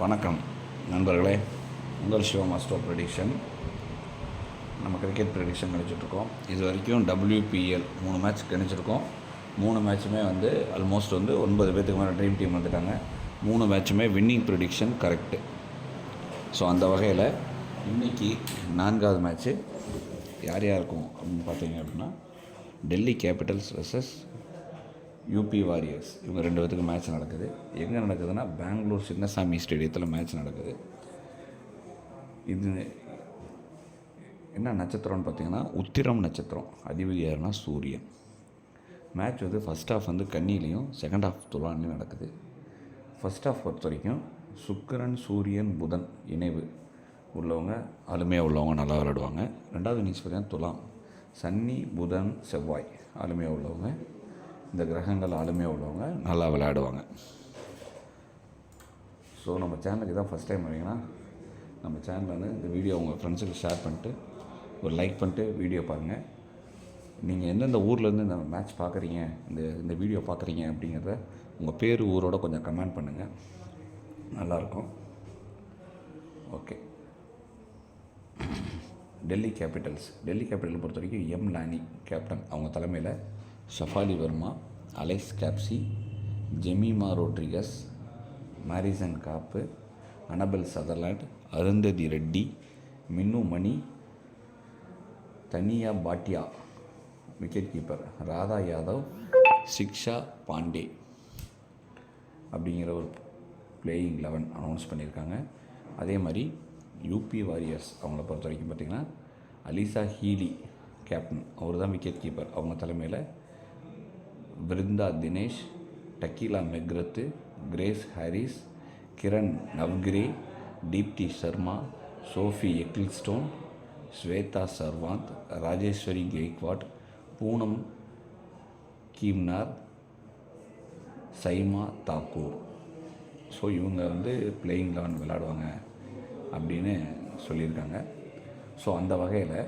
வணக்கம் நண்பர்களே. உங்கள் சிவா மாஸ்டர் ப்ரெடிக்ஷன். நம்ம கிரிக்கெட் ப்ரெடிக்ஷன் கணிச்சிட்ருக்கோம் இது வரைக்கும் டபிள்யூபிஎல் மூணு மேட்ச் கணிச்சிருக்கோம். மூணு மேட்ச்சுமே வந்து ஆல்மோஸ்ட் வந்து ஒன்பது பேர்த்துக்கு மேலே ட்ரீம் டீம் வந்துட்டாங்க. மூணு மேட்ச்சுமே வின்னிங் ப்ரெடிக்ஷன் கரெக்டு ஸோ அந்த வகையில் இன்றைக்கி நான்காவது மேட்ச்சு யார் யார் இருக்கும் அப்படின்னு பார்த்தீங்க அப்படின்னா Delhi Capitals versus UP Warriors இவங்க ரெண்டு பேத்துக்கு மேட்ச் நடக்குது. எங்கே நடக்குதுன்னா பெங்களூர் சின்னசாமி ஸ்டேடியத்தில் மேட்ச் நடக்குது. இது என்ன நட்சத்திரம்னு பார்த்தீங்கன்னா உத்திரம் நட்சத்திரம். அதிபதி யாருன்னா சூரியன். மேட்ச் வந்து ஃபஸ்ட் ஹாஃப் வந்து கன்னிலையும் செகண்ட் ஹாஃப் துலான்லையும் நடக்குது. ஃபஸ்ட் ஹாஃப் பொறுத்த வரைக்கும் சுக்கிரன் சூரியன் புதன் இணைவு உள்ளவங்க அருமையாக உள்ளவங்க நல்லா விளையாடுவாங்க. ரெண்டாவது இன்னிங்ஸ் பார்த்தீங்கன்னா துலாம். சன்னி புதன் செவ்வாய் அருமையாக உள்ளவங்க. இந்த கிரகங்கள் ஆளுமையாக உள்ளவங்க நல்லா விளையாடுவாங்க. ஸோ நம்ம சேனலுக்கு தான் ஃபஸ்ட் டைம் வரீங்கன்னா நம்ம சேனலில் வந்து இந்த வீடியோ உங்கள் ஃப்ரெண்ட்ஸுக்கு ஷேர் பண்ணிட்டு ஒரு லைக் பண்ணிட்டு வீடியோ பாருங்கள் நீங்கள் எந்தெந்த ஊர்லேருந்து இந்த மேட்ச் பார்க்குறீங்க இந்த இந்த வீடியோ பார்க்குறீங்க அப்படிங்கிறத உங்கள் பேர் ஊரோட கொஞ்சம் கமெண்ட் பண்ணுங்கள் நல்லாயிருக்கும். Okay Delhi Capitals Delhi Capital பொறுத்த வரைக்கும் எம் லானி கேப்டன் அவங்க தலைமையில் Shafali Verma Alice Capsey Jemimah Rodrigues Marizanne Kapp Annabel Sutherland Arundhati Reddy Minnu Mani Taniya Bhatia wicket keeper Radha Yadav Shikha Pandey அப்படிங்கிற ஒரு playing eleven announce பண்ணியிருக்காங்க. அதே மாதிரி UP warriors அவங்கள பொறுத்த வரைக்கும் பார்த்திங்கன்னா அலிசா ஹீலி கேப்டன் அவர் தான் விக்கெட் கீப்பர் அவங்க தலைமையில் Vrinda Dinesh Tahlia McGrath Grace Harris Kiran Navgire Deepti Sharma Sophie Ecclestone Shweta Sehrawat Rajeshwari Gayakwad Poonam Khemnar Saima Thakor. So இவங்க வந்து பிளேயிங் லெவன் விளாடுவாங்க அப்படின்னு சொல்லியிருக்காங்க. ஸோ அந்த வகையில்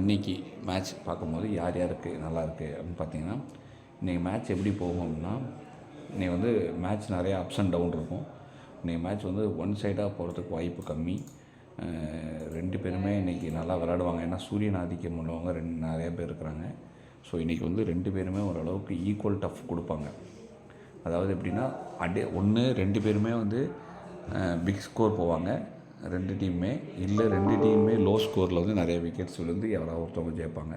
இன்றைக்கி மேட்ச் பார்க்கும்போது யார் யாருக்கு நல்லா இருக்குது அப்படின்னு பார்த்தீங்கன்னா இன்றைக்கி மேட்ச் எப்படி போகும் அப்படின்னா இன்றைக்கி வந்து மேட்ச் நிறையா அப்ஸ் அண்ட் டவுன் இருக்கும். இன்றைக்கி மேட்ச் வந்து ஒன் சைடாக போகிறதுக்கு வாய்ப்பு கம்மி. ரெண்டு பேருமே இன்றைக்கி நல்லா விளாடுவாங்க ஏன்னா சூரியன் ஆதிக்கம் உள்ளவங்க ரெண்டு நிறைய பேர் இருக்கிறாங்க. ஸோ இன்றைக்கி வந்து ரெண்டு பேருமே ஓரளவுக்கு ஈக்குவல் டஃப் கொடுப்பாங்க. அதாவது எப்படின்னா அடே ஒன்று ரெண்டு பேருமே வந்து பிக் ஸ்கோர் போவாங்க. ரெண்டு டீமுமே இல்லை ரெண்டு டீமுமே லோ ஸ்கோரில் வந்து நிறைய விக்கெட்ஸ் விழுந்து யாராவது ஒருத்தவங்க ஜெயிப்பாங்க.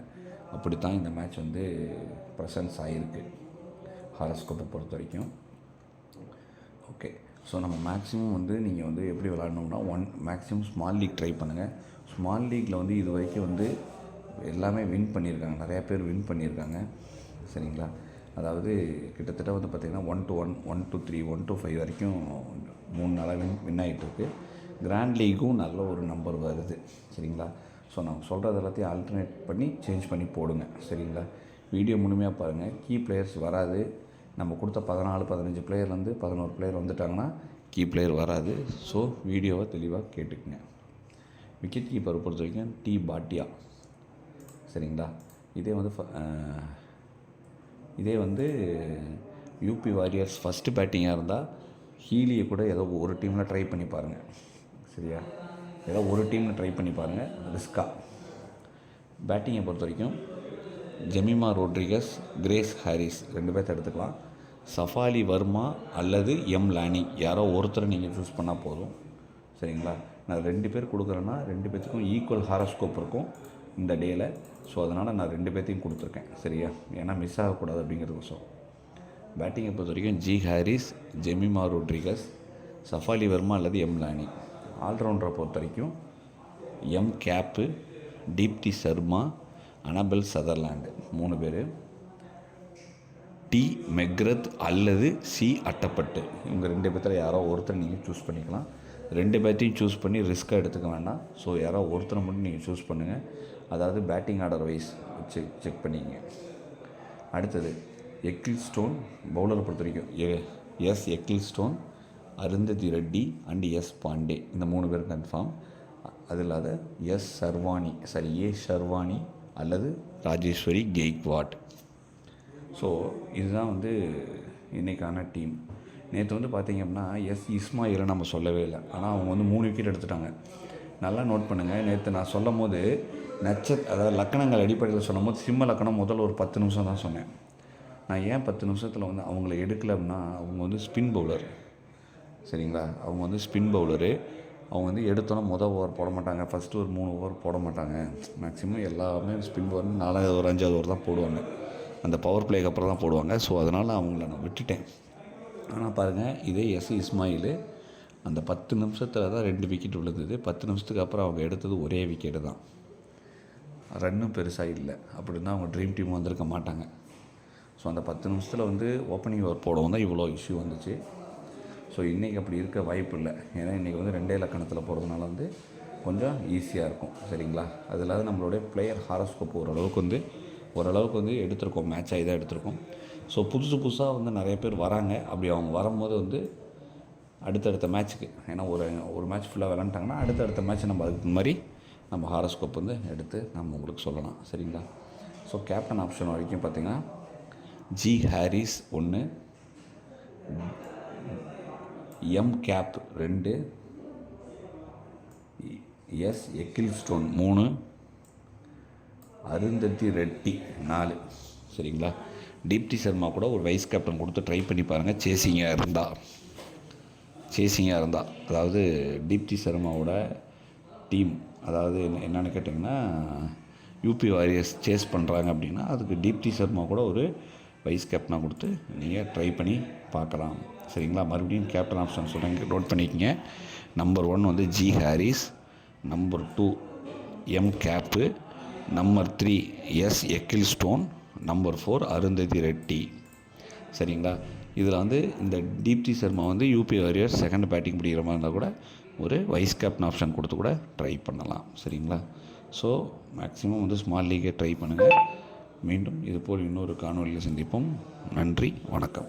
அப்படி தான் இந்த மேட்ச் வந்து ப்ரெசன்ஸ் ஆகிருக்கு ஹாரஸ்கோப்பை பொறுத்த வரைக்கும். ஓகே ஸோ நம்ம மேக்ஸிமம் வந்து நீங்கள் வந்து எப்படி விளாடணும்னா one maximum small league try பண்ணுங்கள் ஸ்மால் லீக்கில் வந்து இது வரைக்கும் வந்து எல்லாமே வின் பண்ணியிருக்காங்க. நிறையா பேர் வின் பண்ணியிருக்காங்க. சரிங்களா? அதாவது கிட்டத்தட்ட வந்து பார்த்திங்கன்னா one two one one two three one two five வரைக்கும் மூணு நாளாக வின் வின் ஆகிட்டுருக்கு கிராண்ட் லீக்கும் நல்ல ஒரு நம்பர் வருது. சரிங்களா? ஸோ நான் சொல்கிறது எல்லாத்தையும் ஆல்டர்னேட் பண்ணி சேஞ்ச் பண்ணி போடுங்க. சரிங்களா? வீடியோ முழுமையாக பாருங்கள் கீ பிளேயர்ஸ் வராது. நம்ம கொடுத்த பதினாலு பதினஞ்சு பிளேயர்லேருந்து பதினோரு பிளேயர் வந்துட்டாங்கன்னா கீ பிளேயர் வராது. ஸோ வீடியோவை தெளிவாக கேட்டுக்குங்க. விக்கெட் கீப்பரை பொறுத்த வரைக்கும் டி பாட்டியா. சரிங்களா? இதே வந்து ஃப- இதே வந்து யூபி வாரியர்ஸ் ஃபஸ்ட்டு பேட்டிங்காக இருந்தால் ஹீலியை கூட ஏதோ ஒரு டீமில் ட்ரை பண்ணி பாருங்கள் சரியா? ஏதோ ஒரு டீமில் ட்ரை பண்ணி பாருங்கள் ரிஸ்கா. பேட்டிங்கை பொறுத்த வரைக்கும் ஜெமிமா ரோட்ரிகஸ் கிரேஸ் ஹாரிஸ் ரெண்டு பேர்த்த எடுத்துக்கலாம். சஃபாலி வர்மா அல்லது எம் லானி. யாரோ ஒருத்தரை நீங்கள் சூஸ் பண்ணால் போதும். சரிங்களா? நான் ரெண்டு பேர் கொடுக்குறேன்னா ரெண்டு பேர்த்துக்கும் ஈக்குவல் ஹாரோஸ்கோப் இருக்கும் இந்த டேயில் ஸோ அதனால் நான் ரெண்டு பேர்த்தையும் கொடுத்துருக்கேன். சரியா? ஏன்னா மிஸ் ஆகக்கூடாது அப்படிங்கிறதுக்கோசம். பேட்டிங்கை பொறுத்த வரைக்கும் G Harris Jemimah Rodrigues Shafali Verma அல்லது எம் லானி ஆல்ரவுண்டரை பொறுத்த வரைக்கும் M Kapp Deepti Sharma Annabel Sutherland மூணு பேர். டி மெக்ரத் அல்லது சி அட்டப்பட்டு. இவங்க ரெண்டு பேர்த்தில் யாரோ ஒருத்தர் நீங்கள் சூஸ் பண்ணிக்கலாம். ரெண்டு பேர்த்தையும் சூஸ் பண்ணி ரிஸ்க்காக எடுத்துக்க வேண்டாம். ஸோ யாரோ ஒருத்தரை மட்டும் நீங்கள் சூஸ் பண்ணுங்கள் அதாவது batting order wise check check பண்ணிக்கங்க. அடுத்தது எக்கில் ஸ்டோன் பவுலரை பொறுத்த வரைக்கும். எ S Ecclestone Arundhati Reddy and S Pandey. இந்த மூணு பேர் கன்ஃபார்ம் அது இல்லாத S Sarwani sorry A Sharvani அல்லது ராஜேஸ்வரி கெய்க்வாட். ஸோ இதுதான் வந்து இன்றைக்கான டீம் நேற்று வந்து பார்த்தீங்க அப்படின்னா எஸ் இஸ்மாயிலை நம்ம சொல்லவே இல்லை. ஆனால் அவங்க வந்து மூணு விக்கெட் எடுத்துட்டாங்க. நல்லா நோட் பண்ணுங்கள் நேற்று நான் சொல்லும் போது நட்ச அதாவது லக்கணங்கள் அடிப்படையில் சொல்லும் போது சிம்ம லக்கணம் முதல்ல ஒரு பத்து நிமிஷம் தான் சொன்னேன். நான் ஏன் பத்து நிமிஷத்தில் வந்து அவங்கள எடுக்கல அப்படின்னா அவங்க வந்து ஸ்பின் பவுலர் சரிங்களா? அவங்க வந்து ஸ்பின் பவுலரு அவங்க வந்து எடுத்தோன்னே மொதல் ஓவர் போட மாட்டாங்க. ஃபஸ்ட்டு ஒரு மூணு ஓவர் போட மாட்டாங்க. மேக்ஸிமம் எல்லாமே ஸ்பின் பவுலர் நாலாவது ஒரு அஞ்சாவது ஓவர் தான் போடுவாங்க. அந்த பவர் பிளேக்கு அப்புறம் தான் போடுவாங்க. ஸோ அதனால் அவங்கள நான் விட்டுட்டேன். ஆனால் பாருங்கள் இதே எஸ் இஸ்மாயில் அந்த பத்து நிமிஷத்தில் தான் ரெண்டு விக்கெட் விழுந்தது. பத்து நிமிஷத்துக்கு அப்புறம் அவங்க எடுத்தது ஒரே விக்கெட்டு தான். ரன்னும் பெருசாக இல்லை. அப்படின்னா அவங்க ட்ரீம் டீம் வந்திருக்க மாட்டாங்க. ஸோ அந்த பத்து நிமிஷத்தில் வந்து ஓப்பனிங் ஓவர் போடவும் தான் இவ்வளோ இஷ்யூ வந்துச்சு. ஸோ இன்றைக்கி அப்படி இருக்க வாய்ப்பு இல்லை ஏன்னா இன்றைக்கி வந்து ரெண்டே இலக்கணத்தில் போகிறதுனால வந்து கொஞ்சம் ஈஸியாக இருக்கும். சரிங்களா? அது இல்லாத நம்மளுடைய பிளேயர் ஹாரோஸ்கோப் ஓரளவுக்கு வந்து ஓரளவுக்கு வந்து எடுத்திருக்கோம். மேட்ச் ஆகி தான் எடுத்திருக்கோம். ஸோ புதுசு புதுசாக வந்து நிறைய பேர் வராங்க. அப்படி அவங்க வரும்போது வந்து அடுத்தடுத்த மேட்ச்சுக்கு ஏன்னா ஒரு ஒரு மேட்ச் ஃபுல்லாக விளாண்டாங்கன்னா அடுத்தடுத்த மேட்ச் நம்ம அதுக்கு மாதிரி நம்ம ஹாரோஸ்கோப் வந்து எடுத்து நம்ம உங்களுக்கு சொல்லலாம். சரிங்களா? ஸோ கேப்டன் ஆப்ஷன் வரைக்கும் பார்த்தீங்கன்னா ஜி ஹாரிஸ் ஒன்று எம் கேப் ரெண்டு எஸ் எக்கில் ஸ்டோன் மூணு அருந்ததி ரெட்டி நாலு. சரிங்களா? தீப்தி சர்மா கூட ஒரு வைஸ் கேப்டன் கொடுத்து ட்ரை பண்ணி பாருங்கள் சேசிங்காக இருந்தால் சேசிங்காக இருந்தால் அதாவது தீப்தி சர்மாவோட டீம் அதாவது என்ன என்னென்னு கேட்டிங்கன்னா யூபி வாரியர்ஸ் சேஸ் பண்ணுறாங்க அப்படின்னா அதுக்கு தீப்தி சர்மா கூட ஒரு வைஸ் கேப்டனாக கொடுத்து நீங்கள் ட்ரை பண்ணி பார்க்கலாம். சரிங்களா? மறுபடியும் கேப்டன் ஆப்ஷன் சொல்கிறேன் நோட் பண்ணிக்கங்க. நம்பர் ஒன் வந்து G Harris number two M Kapp number three S Ecclestone number four Arundhati Reddy. சரிங்களா? இதில் வந்து இந்த தீப்தி சர்மா வந்து யூபி வாரியர் செகண்ட் பேட்டிங் பிடிக்கிற மாதிரி இருந்தால் கூட ஒரு வைஸ் கேப்டன் ஆப்ஷன் கொடுத்து கூட ட்ரை பண்ணலாம். சரிங்களா? ஸோ மேக்ஸிமம் வந்து ஸ்மால் லீக்கே ட்ரை பண்ணுங்கள் மீண்டும் இதுபோல் இன்னொரு காணொலியில் சந்திப்போம். நன்றி வணக்கம்.